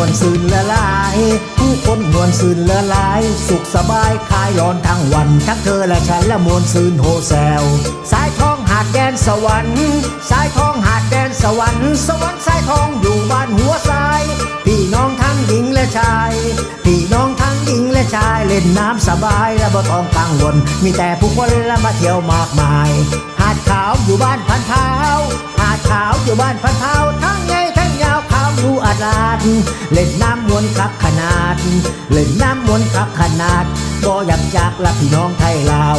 วนซืนละลาย ผู้คนมวนซืนละลาย สุขสบายคลายร้อนทั้งวัน ทั้งเธอและฉันละมวนซืนโฮแซวสายทองหาดแดนสวรรค์สายทองหาดแดนสวรรค์สวรรค์สายทองอยู่บ้านหัวทรายพี่น้องทั้งหญิงและชายพี่น้องทั้งหญิงและชายเล่นน้ำสบายและบ่ต้องกังวลมีแต่ผู้คนละมาเที่ยวมากมายหาดขา ด เล่นน้ำมวนคักขนาด เล่นน้ำมวนคักขนาดบ่อยากจากละพี่น้องไทยลาว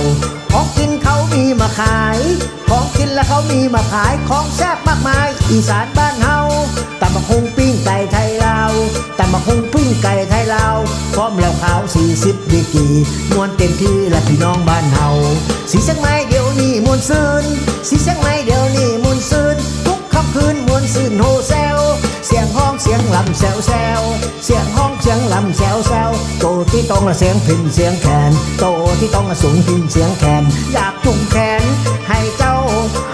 ของกินเขามีมาขาย ของกินแล้วเขามีมาขาย ของแซ่บมากมาย อีสานบ้านเฮาตำมะคงปิ้งไก่ไทยลาวตำมะคงปิ้งไก่ไทยลาวพร้อมแล้วขาว40ดีกีมวนเต็มที่ละพี่น้องบ้านเฮาสีเชียงใหม่เดี๋ยวนี้มวนซืนสีเชียงใหม่เดี๋ยวนี้มวนซืนทุกค่ำคืนมวนซืนโฮแซวเสียงห้อ เสียงลำแซวแซวเสียงห้องเสียงลำแซวแซวโตที่ต้องละเสียงพินเสียงแขน โตที่ต้องละสูงพินเสียงแขน อยากจุ่มแขนให้เจ้า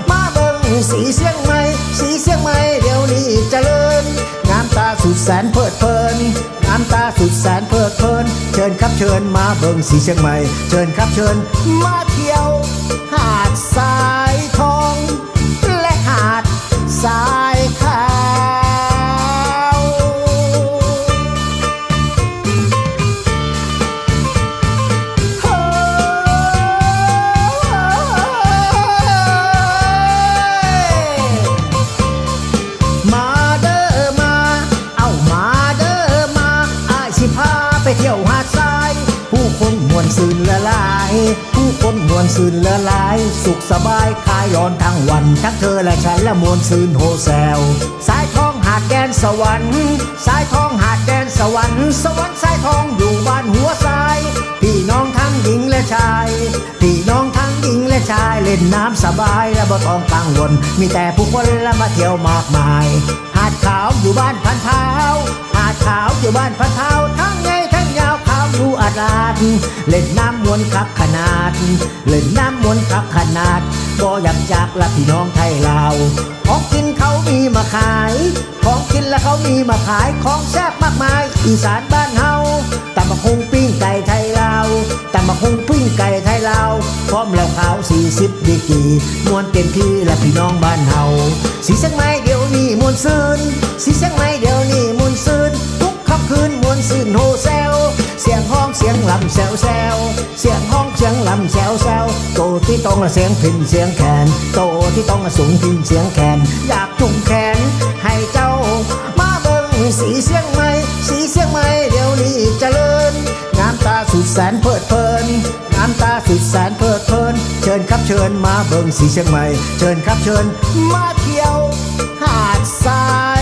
มาเบิ่งสีเสียงใหม่สีเสียงใหม่เดี๋ยวนี้เจริญงามตาสุดแสนเพลิดเพลินงามตาสุดแสนเพลิดเพลิน เชิญครับเชิญมาเบิ่งสีเชียงใหม่ เชิญครับเชิญมาเที่ยว ไปเที่ยวหาดทราย ผู้คนมวนซืนละลาย ผู้คนมวนซืนละลาย สุขสบายคลายร้อนทั้งวัน ทั้งเธอและฉันละมวนซืนโฮแซวสายทองหาดแดนสวรรค์ สายทองหาดแดนสวรรค์ สวรรค์สายทองอยู่บ้านหัวทราย พี่น้องทั้งหญิงและชาย พี่น้องทั้งหญิงและชายเล่นน้ำสบายและบ่ต้องกังวล มีแต่ผู้คนละมาเที่ยวมากมาย หาดขาวอยู่บ้านพันเท้าหาดขาวอยู่บ้านพันเท้าทั้งาดาด เล่นน้ำมวนคักขนาด เล่นน้ำมวนคักขนาดบ่อยากจากละพี่น้องไทยลาวของกินเขามีมาขาย ของกินแล้วเขามีมาขายของแซ่บมากมาย อีสานบ้านเฮาตำมะคงปิ้งไก่ไทยลาวตำมะคงปิ้งไก่ไทยลาวพร้อมแล้วขาว40ดีกีมวนเต็มที่และพี่น้องบ้านเฮาสีเชียงใหม่เดี๋ยวนี้มวนซืนสีเชียงใหม่เดี๋ยวนี้ำแซวแซวเสียงห้องเสียงลำแซวแซวโตที่ต้องเสียงพินเสียงแขน โตที่ต้องสูงพินเสียงแขน อยากจุ่มแขนให้เจ้า มาเบิ่งสีเสียงใหม่สีเสียงใหม่เดี๋ยวนี้เจริญงามตาสุดแสนเพลิดเพลินงามตาสุดแสนเพลิดเพลิน เชิญครับเชิญมาเบิ่งสีเชียงใหม่ เชิญครับเชิญมาเที่ยว หาดสา